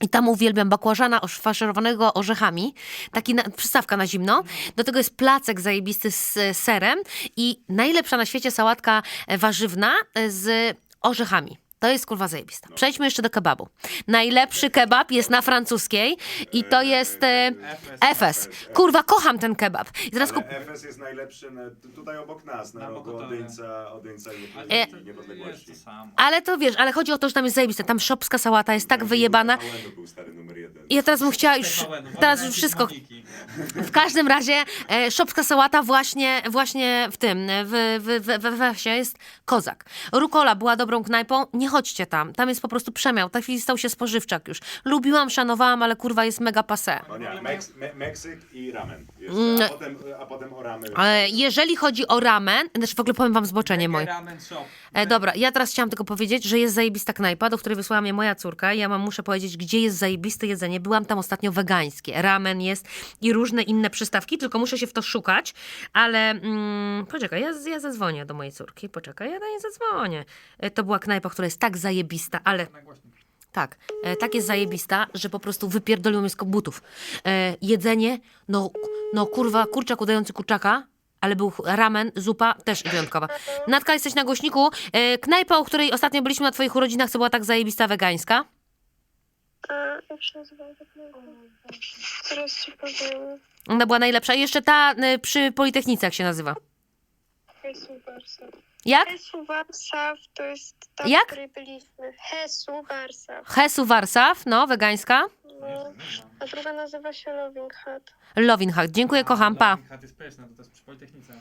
I tam uwielbiam bakłażana faszerowanego orzechami, taki na, przystawka na zimno. Do tego jest placek zajebisty z e, serem i najlepsza na świecie sałatka e, warzywna e, z orzechami. To jest kurwa zajebista. Przejdźmy jeszcze do kebabu. Najlepszy kebab jest na francuskiej i to jest e, Efes. Kurwa, kocham ten kebab. I teraz kup... Ale FS jest najlepszy na, tu- tutaj obok nas, na, Na rogu Bogotowie. Odeńca, Odeńca i E, Niepodległości. jest to samo. Ale to wiesz, ale chodzi o to, że tam jest zajebiste. Tam szopska sałata jest tak wyjebana. Małego był stary numer jeden. I ja teraz bym chciała już, teraz już wszystko W każdym razie e, szopska sałata właśnie, właśnie w tym, w, w, w, w Efesie jest kozak. Rukola była dobrą knajpą, nie chodźcie tam, tam jest po prostu przemiał, w tej chwili stał się spożywczak już. Lubiłam, szanowałam, ale kurwa jest mega passé. O nie, Meks, me, Meksyk i ramen. Mm. Jeszcze, a, potem, a potem o ramen. E, jeżeli chodzi o ramen, znaczy w ogóle powiem wam zboczenie moje. Ramen shop. E, dobra, ja teraz chciałam tylko powiedzieć, że jest zajebista knajpa, do której wysłała mnie moja córka. Ja mam, muszę powiedzieć, gdzie jest zajebiste jedzenie. Byłam tam ostatnio wegańskie. Ramen jest i różne inne przystawki, tylko muszę się w to szukać. Ale mm, poczekaj, ja, ja zadzwonię do mojej córki. Poczekaj, ja do niej zadzwonię. E, to była knajpa, która jest tak zajebista, ale tak, e, tak jest zajebista, że po prostu wypierdolił mnie z butów. E, jedzenie, no, no kurwa, kurczak udający kurczaka, ale był ramen, zupa, też wyjątkowa. Natka, jesteś na głośniku. E, knajpa, o której ostatnio byliśmy na twoich urodzinach, co była tak zajebista wegańska. A, jak się nazywa? Teraz ci powiem. Ona była najlepsza. I jeszcze ta e, przy Politechnice, jak się nazywa. Hesu Warsaw. Jak? Hesu Warsaw to jest ta, Jak? w której byliśmy. Hesu Warsaw. Hesu Warsaw, no, wegańska. No. A druga nazywa się Loving Hut. Lovinhack. Dziękuję, kocham, pa. Chat jest pyszna, to jest przy Politechnice.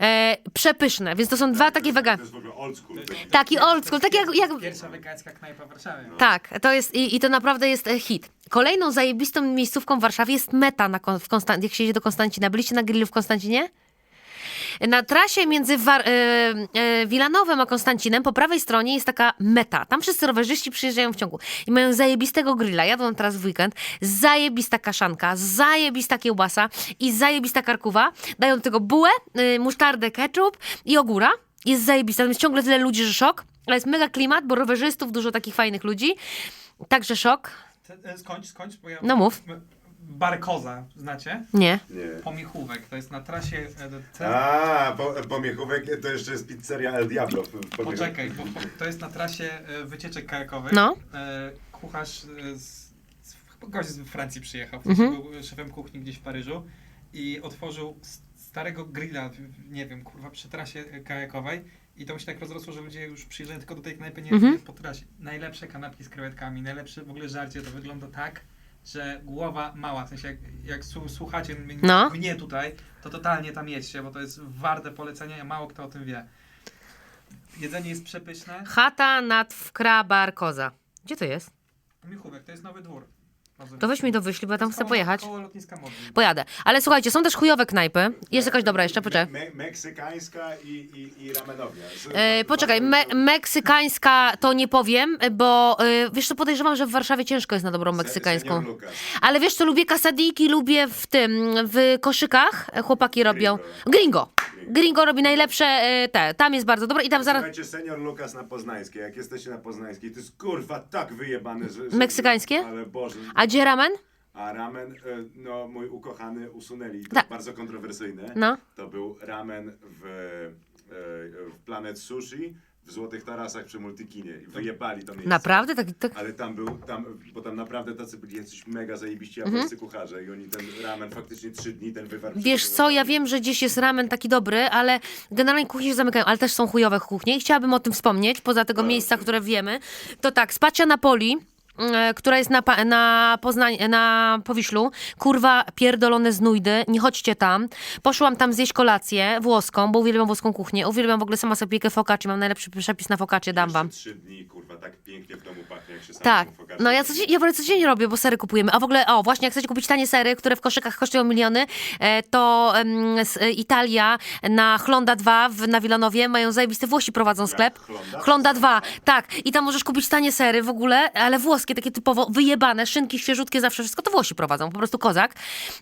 E, przepyszne, więc to są dwa takie To wegańskie. jest w ogóle old school. Taki old school, taki jak, jak Pierwsza wegańska knajpa w Warszawie. Tak, to jest i, i to naprawdę jest e, hit. Kolejną zajebistą miejscówką w Warszawie jest Meta na, Kon- w Konstan- jak się jedzie do Konstancina. Byliście na grillu w Konstancinie? Na trasie między War- e, e, Wilanowem a Konstancinem po prawej stronie jest taka meta. Tam wszyscy rowerzyści przyjeżdżają w ciągu i mają zajebistego grilla. Jadą teraz w weekend. Zajebista kaszanka, zajebista kiełbasa i zajebista karkuwa. Dają do tego bułę, y, musztardę, ketchup i ogóra. Jest zajebista. Tam jest ciągle tyle ludzi, że szok. Ale jest mega klimat, bo rowerzystów, dużo takich fajnych ludzi. Także szok. E, Skończ, skończ, bo ja... No mów. Barkoza, znacie? Nie. Nie. Pomiechówek, to jest na trasie... e, A, po, pomiechówek to jeszcze jest pizzeria El Diablo. w- w Pomiechówkach. Poczekaj, bo, bo to jest na trasie e, wycieczek kajakowych. No. E, kucharz e, z, z, chyba gość z Francji przyjechał, Mhm. był szefem kuchni gdzieś w Paryżu i otworzył s- starego grilla, w- nie wiem, kurwa, przy trasie e, kajakowej i to mu się tak rozrosło, że ludzie już przyjeżdżają tylko do tej knajpy, nie, Mhm. po trasie. Najlepsze kanapki z krewetkami, najlepsze w ogóle żarcie, to wygląda tak, że głowa mała, w sensie jak, jak słuchacie mnie, No. mnie tutaj, to totalnie tam jedźcie, bo to jest warte polecenia, mało kto o tym wie. Jedzenie jest przepyszne. Chata nad Wkrabar Koza. Gdzie to jest? Michówek, to jest nowy dwór. To weź mi do wyślij, bo ja tam chcę pojechać. Koło lotniska Modlin. Pojadę. Ale słuchajcie, są też chujowe knajpy. Jest jakaś dobra jeszcze, poczekaj. Me, meksykańska i, i, i ramenownia. Z- E, poczekaj, me, meksykańska to nie powiem, bo e, wiesz co, podejrzewam, że w Warszawie ciężko jest na dobrą meksykańską. Senior Lucas. Ale wiesz co, lubię kasadiki, lubię w tym, w koszykach e, chłopaki robią. Gringo. Gringo robi najlepsze e, te, tam jest bardzo dobre i tam zaraz... Słuchajcie, senior Lukas na Poznańskiej. Jak jesteście na Poznańskiej, to jest kurwa tak wyjebane, że... że Meksykańskie? Ale Boże. A gdzie ramen? A ramen, e, no mój ukochany usunęli, to Tak. bardzo kontrowersyjne. No. To był ramen w, e, w Planet Sushi w Złotych Tarasach przy Multikinie. I Wyjebali to miejsce. Naprawdę? Tak, tak. Ale tam był, tam, bo tam naprawdę tacy byli jacyś mega zajebiści Mhm. japońscy kucharze i oni ten ramen faktycznie trzy dni, ten wywar... Wiesz co, ja wiem, że gdzieś jest ramen taki dobry, ale generalnie kuchnie się zamykają, ale też są chujowe kuchnie i chciałabym o tym wspomnieć, poza tego miejsca, które wiemy. To tak, Spacia Napoli, która jest na, na, Poznań, na Powiślu, kurwa pierdolone znujdy, nie chodźcie tam. Poszłam tam zjeść kolację włoską, bo uwielbiam włoską kuchnię, uwielbiam w ogóle sama sobie piekę focaccia, mam najlepszy przepis na focaccie, dam wam. Trzy dni, kurwa, tak pięknie w domu pachnie, jak się sam Tak, no ja, codziennie, ja w ogóle codziennie robię, bo sery kupujemy. A w ogóle, o właśnie, jak chcecie kupić tanie sery, które w koszykach kosztują miliony, e, to e, Italia na Hlonda 2 w, na Wilanowie mają zajebiste Włosi prowadzą sklep. Hlonda? Hlonda 2, tak. I tam możesz kupić tanie sery w ogóle, ale włoskie takie typowo wyjebane, szynki świeżutkie, zawsze wszystko to Włosi prowadzą, po prostu kozak.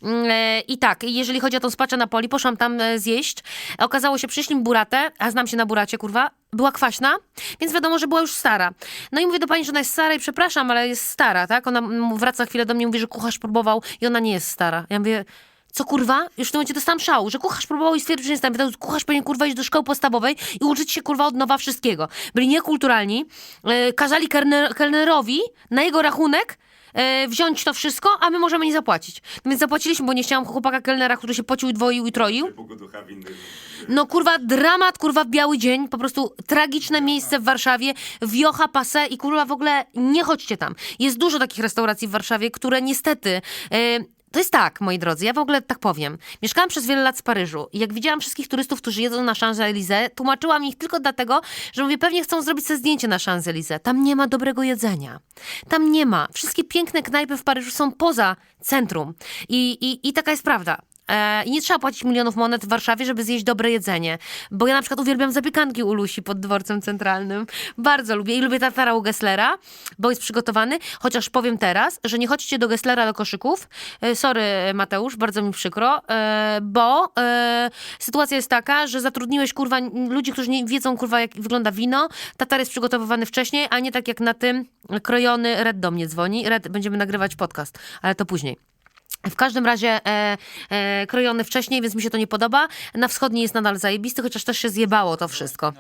Mm, e, I tak, jeżeli chodzi o tą spaczę na poli, poszłam tam e, zjeść. Okazało się, przyszli mi buratę, a znam się na buracie, kurwa, była kwaśna, więc wiadomo, że była już stara. No i mówię do pani, że ona jest stara i przepraszam, ale jest stara, tak? Ona wraca chwilę do mnie mówi, że kucharz próbował i ona nie jest stara. Ja mówię, co kurwa? Już w tym momencie dostałam szału, że kucharz próbował i stwierdził, że nie jest. Mówię, Kucharz powinien kurwa iść do szkoły podstawowej i uczyć się kurwa od nowa wszystkiego. Byli niekulturalni, e, kazali kelner, kelnerowi na jego rachunek e, wziąć to wszystko, a my możemy nie zapłacić. No więc zapłaciliśmy, bo nie chciałam chłopaka kelnera, który się pocił, dwoił i troił. Pół ducha winny. No kurwa, dramat, kurwa, w biały dzień, po prostu tragiczne miejsce w Warszawie, wiocha, pase i kurwa w ogóle nie chodźcie tam. Jest dużo takich restauracji w Warszawie, które niestety... e, to jest tak, moi drodzy, ja w ogóle tak powiem. Mieszkałam przez wiele lat w Paryżu i jak widziałam wszystkich turystów, którzy jedzą na Champs-Élysées, tłumaczyłam ich tylko dlatego, że mówię, pewnie chcą zrobić sobie zdjęcie na Champs-Élysées. Tam nie ma dobrego jedzenia. Tam nie ma. Wszystkie piękne knajpy w Paryżu są poza centrum. I, i, i taka jest prawda. E, I nie trzeba płacić milionów monet w Warszawie, żeby zjeść dobre jedzenie. Bo ja na przykład uwielbiam zapiekanki u Lusi pod dworcem centralnym. Bardzo lubię. I lubię tartara u Gesslera, bo jest przygotowany. Chociaż powiem teraz, że nie chodźcie do Gesslera do koszyków. E, sorry, Mateusz, bardzo mi przykro. E, bo sytuacja jest taka, że zatrudniłeś kurwa ludzi, którzy nie wiedzą kurwa jak wygląda wino. Tatar jest przygotowywany wcześniej, a nie tak jak na tym krojony Red do mnie dzwoni. Red, będziemy nagrywać podcast, ale to później. W każdym razie e, e, krojony wcześniej, więc mi się to nie podoba. Na wschodniej jest nadal zajebisty, chociaż też się zjebało to wszystko.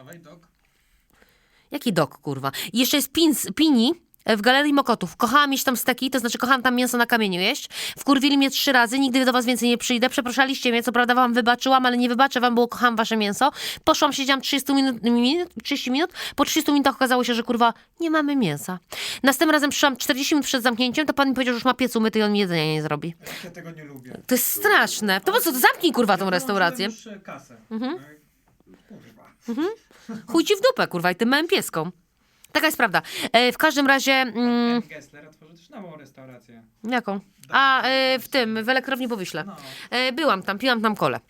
Jaki dok, kurwa? I jeszcze jest pins, Pini w Galerii Mokotów. Kochałam jeść tam steki, to znaczy kochałam tam mięso na kamieniu jeść. Wkurwili mnie trzy razy, nigdy do was więcej nie przyjdę. Przepraszaliście mnie, co prawda wam wybaczyłam, ale nie wybaczę wam, bo kocham wasze mięso. Poszłam, siedziałam 30 minut, minut, 30 minut. Po 30 minutach okazało się, że kurwa, nie mamy mięsa. Następnym razem przyszłam 40 minut przed zamknięciem, to pan mi powiedział, że już ma piec umyty i on mi jedzenia nie zrobi. Ja tego nie lubię. To jest straszne. To po co, to zamknij kurwa tą restaurację. Już e, kasę. Mhm. E, Kurwa. Chuj ci w dupę, kurwa, i tym małym pieską. Taka jest prawda. E, w każdym razie... Mm, Gessler otworzył też nową restaurację. jaką? A, e, w tym, w elektrowni Powyśle. No. E, byłam tam, piłam tam kole.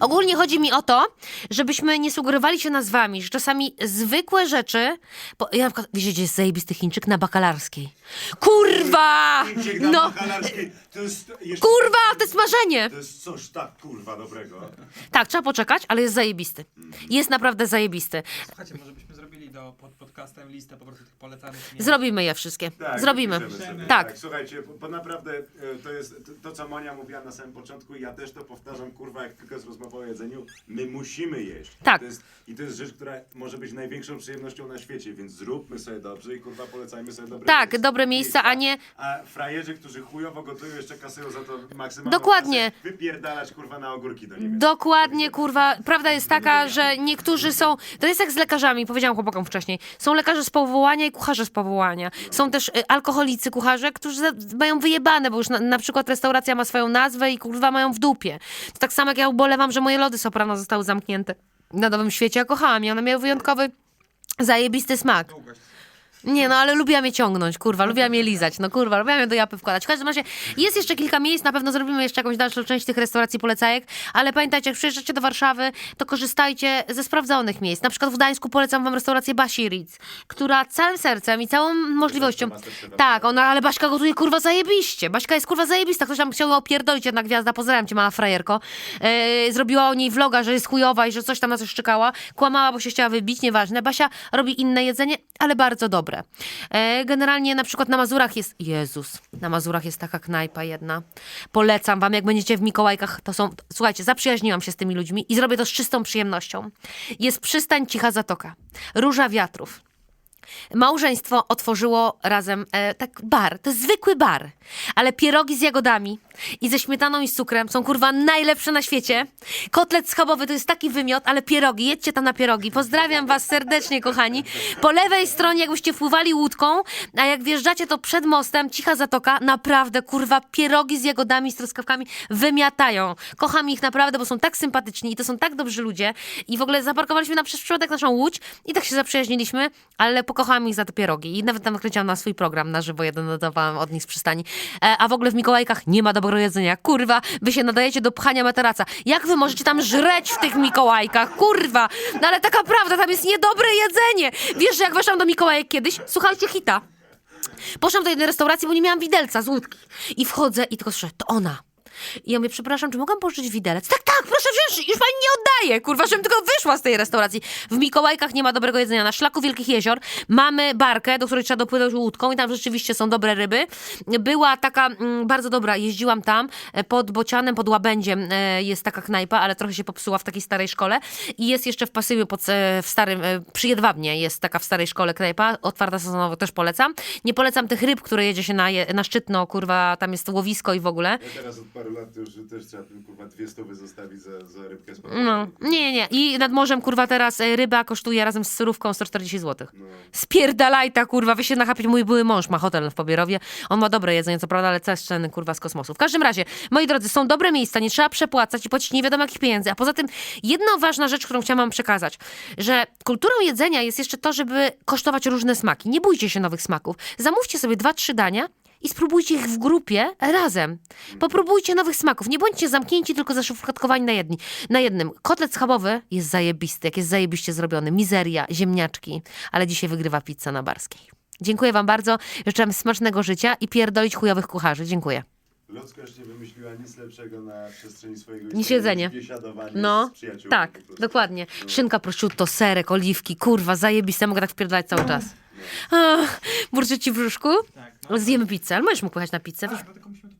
Ogólnie chodzi mi o to, żebyśmy nie sugerowali się nazwami, że czasami zwykłe rzeczy... Bo ja na przykład, wiecie, gdzie jest zajebisty Chińczyk? Na Bakalarskiej. Kurwa! Chińczyk na No, Bakalarskiej, to jest jeszcze- kurwa, to jest marzenie! To jest coś tak kurwa dobrego. Tak, trzeba poczekać, ale jest zajebisty. Jest naprawdę zajebisty. Słuchajcie, może byśmy zrobili do, pod podcastem listę po prostu tych polecanych miejsc. Zrobimy je wszystkie. Tak, Zrobimy. piszemy sobie. Tak. Słuchajcie, bo, bo naprawdę e, to jest to, to, co Monia mówiła na samym początku i ja też to powtarzam, kurwa, jak tylko jest rozmowa o jedzeniu, my musimy jeść. Tak. To jest, I to jest rzecz, która może być największą przyjemnością na świecie, więc zróbmy sobie dobrze i kurwa polecajmy sobie dobre Tak, miejsca. dobre miejsca, a nie- A frajerzy, którzy chujowo gotują, jeszcze kasują za to maksymalną Dokładnie. kasę, wypierdalać kurwa na ogórki do Niemiec. Dokładnie, kurwa. Prawda jest taka, że niektórzy są. To jest jak z lekarzami, powiedziałam chłopakom wcześniej. Są lekarze z powołania i kucharze z powołania. Są też y, alkoholicy kucharze, którzy mają wyjebane, bo już na, na przykład restauracja ma swoją nazwę i kurwa mają w dupie. To tak samo jak ja ubolewam, że moje lody soprano zostały zamknięte na Nowym Świecie. Ja kochałam je, one miały wyjątkowy, zajebisty smak. Nie, no ale lubiłam je ciągnąć, kurwa, lubiłam je lizać, no kurwa, lubiłam je do japy wkładać. W każdym razie jest jeszcze kilka miejsc, na pewno zrobimy jeszcze jakąś dalszą część tych restauracji polecajek, ale pamiętajcie, jak przyjeżdżacie do Warszawy, to korzystajcie ze sprawdzonych miejsc. Na przykład w Gdańsku polecam wam restaurację Basi Ritz, która całym sercem i całą możliwością... Tak, ona, ale Baśka gotuje kurwa zajebiście. Baśka jest kurwa zajebista. Ktoś tam chciał ją opierdolić, jedna gwiazda, pozdrawiam cię, mała frajerko. E, zrobiła o niej vloga, że jest chujowa i że coś tam na coś szczekała. Kłamała, bo się chciała wybić, nieważne. Basia robi inne jedzenie, ale bardzo dobre. E, generalnie na przykład na Mazurach jest... Jezus, na Mazurach jest taka knajpa jedna. Polecam wam, jak będziecie w Mikołajkach, to są... Słuchajcie, zaprzyjaźniłam się z tymi ludźmi i zrobię to z czystą przyjemnością. Jest przystań Cicha Zatoka. Róża Wiatrów. Małżeństwo otworzyło razem e, tak bar. To jest zwykły bar, ale pierogi z jagodami i ze śmietaną i z cukrem są kurwa najlepsze na świecie. Kotlet schabowy to jest taki wymiot, ale pierogi, jedźcie tam na pierogi. Pozdrawiam was serdecznie, kochani. Po lewej stronie, jakbyście wpływali łódką, a jak wjeżdżacie, to przed mostem, cicha zatoka, naprawdę kurwa pierogi z jagodami, z truskawkami wymiatają. Kocham ich naprawdę, bo są tak sympatyczni i to są tak dobrzy ludzie. I w ogóle zaparkowaliśmy na przez naszą łódź i tak się zaprzyjaźniliśmy, ale pokochałam ich za te pierogi. I nawet tam nakręciłam na swój program na żywo, jeden dodawałam od nich z przystani. E, a w ogóle w Mikołajkach nie ma dobrego jedzenia. Kurwa, wy się nadajecie do pchania materaca. Jak wy możecie tam żreć w tych Mikołajkach? Kurwa! No ale taka prawda, tam jest niedobre jedzenie. Wiesz, że jak weszłam do Mikołajek kiedyś, słuchajcie hita. Poszłam do jednej restauracji, bo nie miałam widelca z łódki. I wchodzę i tylko słyszę, to ona. I ja mówię, przepraszam, czy mogłam pożyczyć widelec? Tak, tak, proszę wziąć, już pani nie oddaje, kurwa, żebym tylko wyszła z tej restauracji. W Mikołajkach nie ma dobrego jedzenia. Na szlaku Wielkich Jezior mamy barkę, do której trzeba dopłynąć łódką i tam rzeczywiście są dobre ryby. Była taka mm, bardzo dobra, jeździłam tam e, pod Bocianem, pod Łabędziem e, jest taka knajpa, ale trochę się popsuła w takiej starej szkole. I jest jeszcze w Pasywiu, pod, e, w starym, e, przy Jedwabnie jest taka w starej szkole knajpa, otwarta sezonowo, też polecam. Nie polecam tych ryb, które jedzie się na, na Szczytno, kurwa, tam jest łowisko i w ogóle. Ja teraz od paru lat to już też trzeba tym kurwa dwie stówy zostawić za, za rybkę z No, nie, nie, nie. I nad morzem, kurwa, teraz e, ryba kosztuje razem z surówką 140 zł. No. Spierdalaj ta, kurwa, wy się nachapić. Mój były mąż ma hotel w Pobierowie. On ma dobre jedzenie, co prawda, ale też ceny, kurwa, z kosmosu. W każdym razie, moi drodzy, są dobre miejsca, nie trzeba przepłacać i płacić nie wiadomo jakich pieniędzy. A poza tym, jedna ważna rzecz, którą chciałam wam przekazać, że kulturą jedzenia jest jeszcze to, żeby kosztować różne smaki. Nie bójcie się nowych smaków. Zamówcie sobie dwa, trzy dania i spróbujcie ich w grupie razem. Popróbujcie nowych smaków. Nie bądźcie zamknięci, tylko zaszufladkowani na, jedni, na jednym. Kotlet schabowy jest zajebisty, jak jest zajebiście zrobiony. Mizeria, ziemniaczki. Ale dzisiaj wygrywa pizza na Barskiej. Dziękuję wam bardzo. Życzę smacznego życia i pierdolić chujowych kucharzy. Dziękuję. Ludzkość nie wymyśliła nic lepszego na przestrzeni swojego Niż istnienia jedzenie. biesiadowanie No, z przyjaciółmi tak, po prostu. dokładnie. Szynka, prosciutto, serek, oliwki, kurwa, zajebiste. Mogę tak wpierdalać cały czas. Ach, burczy ci w brzuszku? Tak, no. Zjemy pizzę, ale możesz mógł pojechać na pizzę. Tak, dlatego musimy